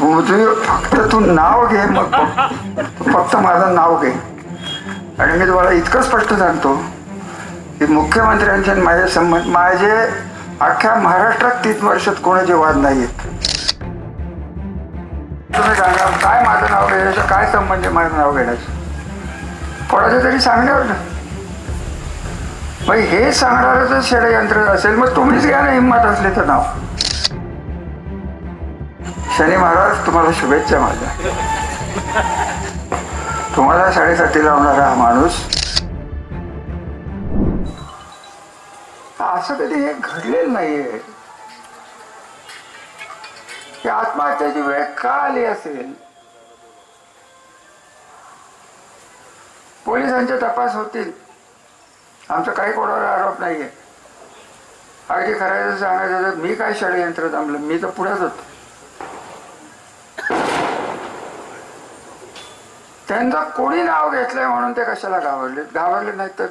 तुझे फक्त तू नाव घे मग. फक्त- तू फक्त माझं नाव घे. आणि मी तुम्हाला इतकं स्पष्ट सांगतो की मुख्यमंत्र्यांचे आणि माझे संबंध माझे अख्ख्या महाराष्ट्रात तीन वर्षात कोणाचे वाद नाही आहेत तुम्ही सांगा काय माझं नाव घेण्याचं काय संबंध आहे माझं नाव घेण्याचं? कोणाच्या तरी सांगण्यावर ना मग हे सांगणारं जर षडयंत्र असेल मग तुम्हीच घ्या ना हिंमत असले तर नाव. शनी महाराज तुम्हाला शुभेच्छा माझ्या. तुम्हाला साडेसाती लावणारा हा माणूस. असं कधी हे घडलेलं नाहीये. की आत्महत्याची वेळ का आली असेल पोलिसांचे तपास होतील. आमचा काही कोणावर आरोप नाहीये. अगदी खरायचं सांगायचं मी काय षडयंत्र जमलं मी तर पुढेच होतो. त्यांचं कोणी नाव घेतलंय म्हणून ते कशाला घाबरले? घाबरले नाही तर?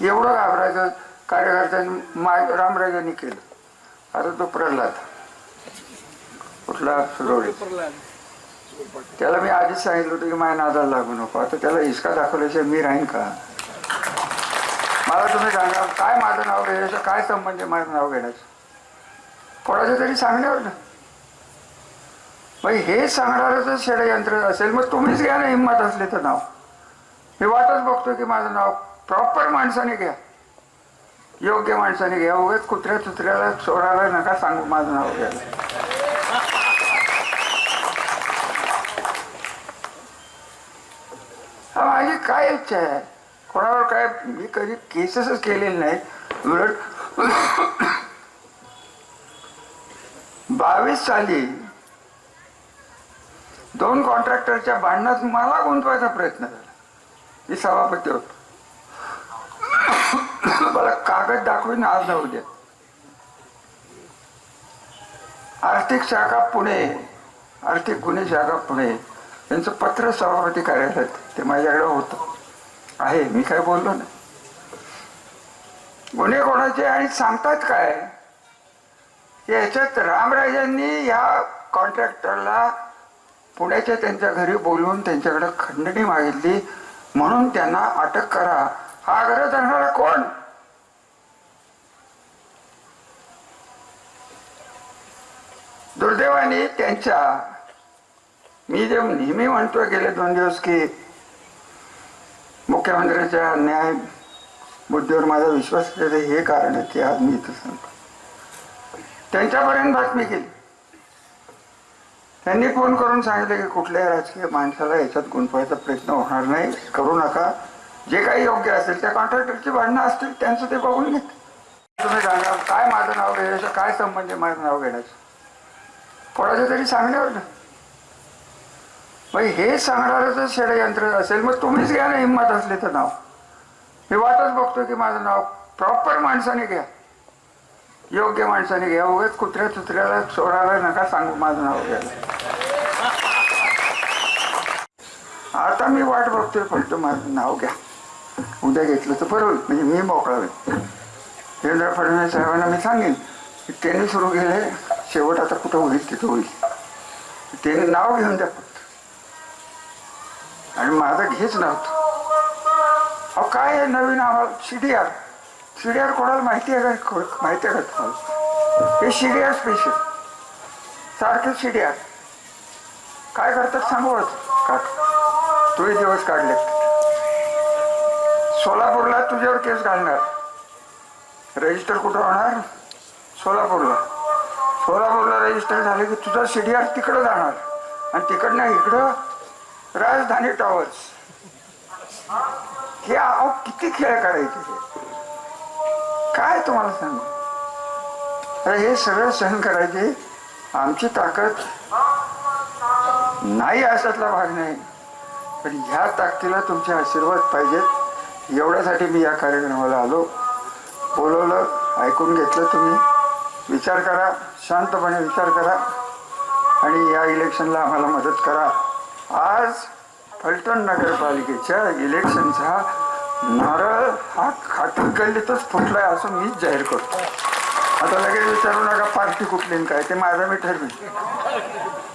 एवढं घाबरायचं कार्यकर्त्यांनी माय रामराजांनी केलं. आता तो प्रल्हाद. कुठला? सुरवडे. त्याला मी आधीच सांगितलं होतं की माझ्या नादाला लागू नको. आता त्याला हिसका दाखवल्याशिवाय मी राहीन का? मला तुम्ही सांगा काय माझं नाव घ्यायचं काय संबंध आहे माझं नाव घेण्याचं? कोणाच्या तरी सांगण्यावर ना. मग हे सांगणारं जर षडयंत्र असेल मग तुम्हीच घ्या ना हिंमत असले तर नाव. मी वाटच बघतो की माझं नाव प्रॉपर माणसाने घ्या. योग्य माणसाने घ्या. उगाच कुत्र्या चुत्र्याला चोराला नका सांगू माझं नाव घ्या हा माझी काय इच्छा आहे? कोणावर काय मी कधी केसेसच केलेले नाही उलट बावीस साली दोन कॉन्ट्रॅक्टरच्या भांडणात मला गुंतवायचा प्रयत्न झाला. मी सभापती होतो. मला कागद दाखवून आज ना उद्या आर्थिक शाखा पुणे आर्थिक गुन्हे शाखा पुणे यांचं पत्र सभापती कार्यालयात ते माझ्याकडे होतं. आहे मी काय बोललो नाही. गुन्हे कोणाचे आणि सांगतात काय? याच्यात रामराजांनी या कॉन्ट्रॅक्टरला पुण्याच्या त्यांच्या घरी बोलवून त्यांच्याकडे खंडणी मागितली. म्हणून त्यांना अटक करा. हा आग्रह धरणारा कोण? दुर्दैवाने त्यांच्या मी जे नेहमी म्हणतोय गेले दोन दिवस की मुख्यमंत्र्यांच्या न्याय बुद्धीवर माझा विश्वास हे कारण आहे की आज मी इथं सांगतो त्यांच्यापर्यंत बातमी केली. त्यांनी फोन करून सांगितलं की कुठल्याही राजकीय माणसाला याच्यात गुंतवायचा प्रयत्न होणार नाही करू नका. जे काही योग्य असेल त्या कॉन्ट्रॅक्टरची भांडणं असतील त्यांचं ते बघून घेत तुम्ही सांगा काय माझं नाव घेण्याचं काय संबंध आहे माझं नाव घेण्याचं? कोणाच्या तरी सांगण्यावर ना मग हे सांगणारं जर षडयंत्र असेल मग तुम्हीच घ्या ना हिंमत असले तर नाव. मी वाटच बघतो की माझं नाव प्रॉपर माणसाने घ्या. योग्य माणसाने घ्या. उगाच कुत्र्या तुत्र्याला चोराला नका सांगू माझं नाव घ्यायला. आता मी वाट बघतोय फक्त माझं नाव घ्या. उद्या घेतलं तर बरं होईल. म्हणजे मी मोकळा होईल. देवेंद्र फडणवीस साहेबांना मी सांगेन की त्यांनी सुरू केले शेवट आता कुठं होईल तिथं होईल. त्यांनी नाव घेऊन द्या फक्त. आणि माझं घेच नव्हतं अहो काय आहे नवीन? आम्हाला सीडीआर सीडीआर कोणाला माहिती आहे का? माहिती आहे का तुम्हाला? हे सीडीआर स्पेशल सारखे सीडीआर काय करतात सांगूच का? तुझे दिवस काढले सोलापूरला तुझ्यावर केस घालणार. रजिस्टर कुठं होणार? सोलापूरला. सोलापूरला रजिस्टर झाले की तुझा सीडीआर तिकडं जाणार. आणि तिकडनं इकडं राजधानी टॉवर्स हे अहो किती खेळ करायचे? काय तुम्हाला सांगू? अरे हे सगळं सहन करायचे. आमची ताकद नाही अशातला भाग नाही. पण ह्या ताकदीला तुमचे आशीर्वाद पाहिजेत. एवढ्यासाठी मी या कार्यक्रमाला आलो. बोलवलं ऐकून घेतलं तुम्ही. विचार करा शांतपणे विचार करा. आणि या इलेक्शनला आम्हाला मदत करा. आज फलटण नगरपालिकेच्या इलेक्शनचा नारळ हा खाटी गल्लीतच फुटलाय असं मीच जाहीर करतो. आता लगेच विचारू नका पार्टी कुठली काय ते माझं मी ठरवी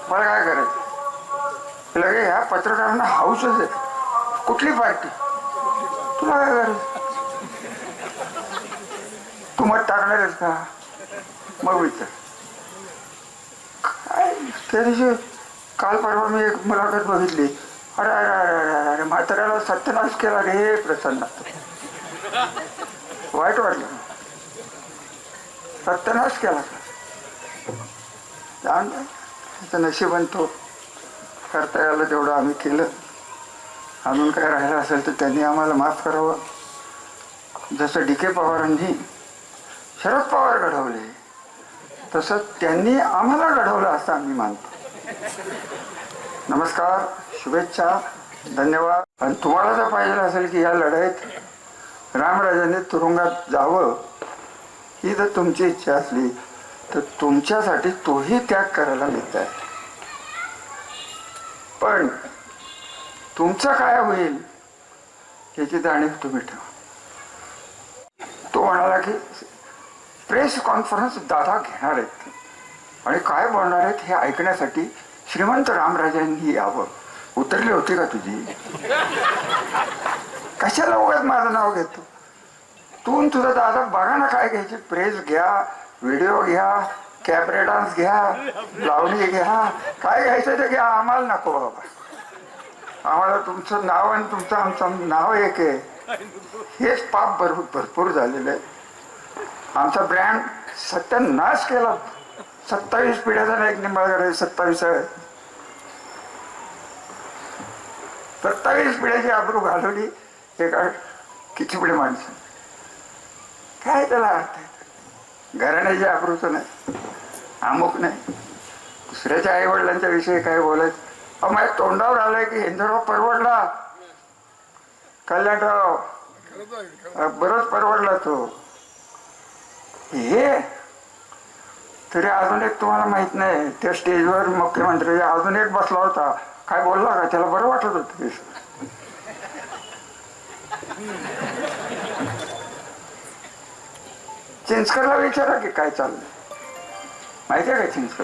मला काय करायचं? लगे ह्या पत्रकारांना हाऊसच आहे. कुठली पार्टी? तुला काय करायचं? तू मत टाकणार आहेस का? मग विचार. काय? त्या दिवशी काल परवा मी एक मुलाखत बघितली. अरे अरे अरे अरे अरे म्हाताऱ्याला सत्यनाश केला रे प्रसन्न. वाईट वाटलं. सत्यनाश केला. जाऊन त्याचं नशिबन तो करता यायला तेवढं आम्ही केलं. अजून काय राहिलं असेल तर त्यांनी आम्हाला माफ करावं. जसं डी के पवारांनी शरद पवार घडवले तसं त्यांनी आम्हाला घडवलं असं आम्ही मानतो. नमस्कार शुभेच्छा धन्यवाद. आणि तुम्हाला जर पाहिजे असेल की या लढाईत रामराजांनी तुरुंगात जावं ही जर तुमची इच्छा असली तर तुमच्यासाठी तोही त्याग करायला मिळत आहे. पण तुमचं काय होईल याची जाणीव तुम्ही ठेवा. तो म्हणाला की प्रेस कॉन्फरन्स दादा घेणार आहेत. आणि काय बोलणार आहेत हे ऐकण्यासाठी श्रीमंत रामराजांनी यावं उतरली होती का तुझी? कशाला उगाच माझं नाव घेतो? तू तुझा दादा बघा ना काय घ्यायची. प्रेस घ्या व्हिडिओ घ्या कॅबरे डान्स घ्या लावणी घ्या. काय घ्यायचं ते घ्या. आम्हाला नको बाबा. आम्हाला तुमचं नाव आणि तुमचं आमचं नाव एक आहे. हेच पाप भरपूर भरपूर झालेलं आहे. आमचा ब्रँड सत्यानाश केला. सत्तावीस पिढ्याचा नाही एक निंबाळकर सत्तावीस आहे. सत्तावीस पिढ्याची आबरू घालवली एका किचपिडे माणसं? काय त्याला अर्थ आहे? घराण्याची आबरूचं नाही अमुक नाही. दुसऱ्याच्या आई वडिलांच्या विषयी काय बोलायचं? अहो माझ्या तोंडावर आलंय की हिंदुराव परवडला. कल्याणराव बरंच परवडला तो. हे तरी अजून एक तुम्हाला माहीत नाही. त्या स्टेजवर मुख्यमंत्री अजून एक बसला होता. काय बोलला का? त्याला बरं वाटत होतं चिंचकरला विचारा की काय चाललंय. माहिती आहे का चिंचकर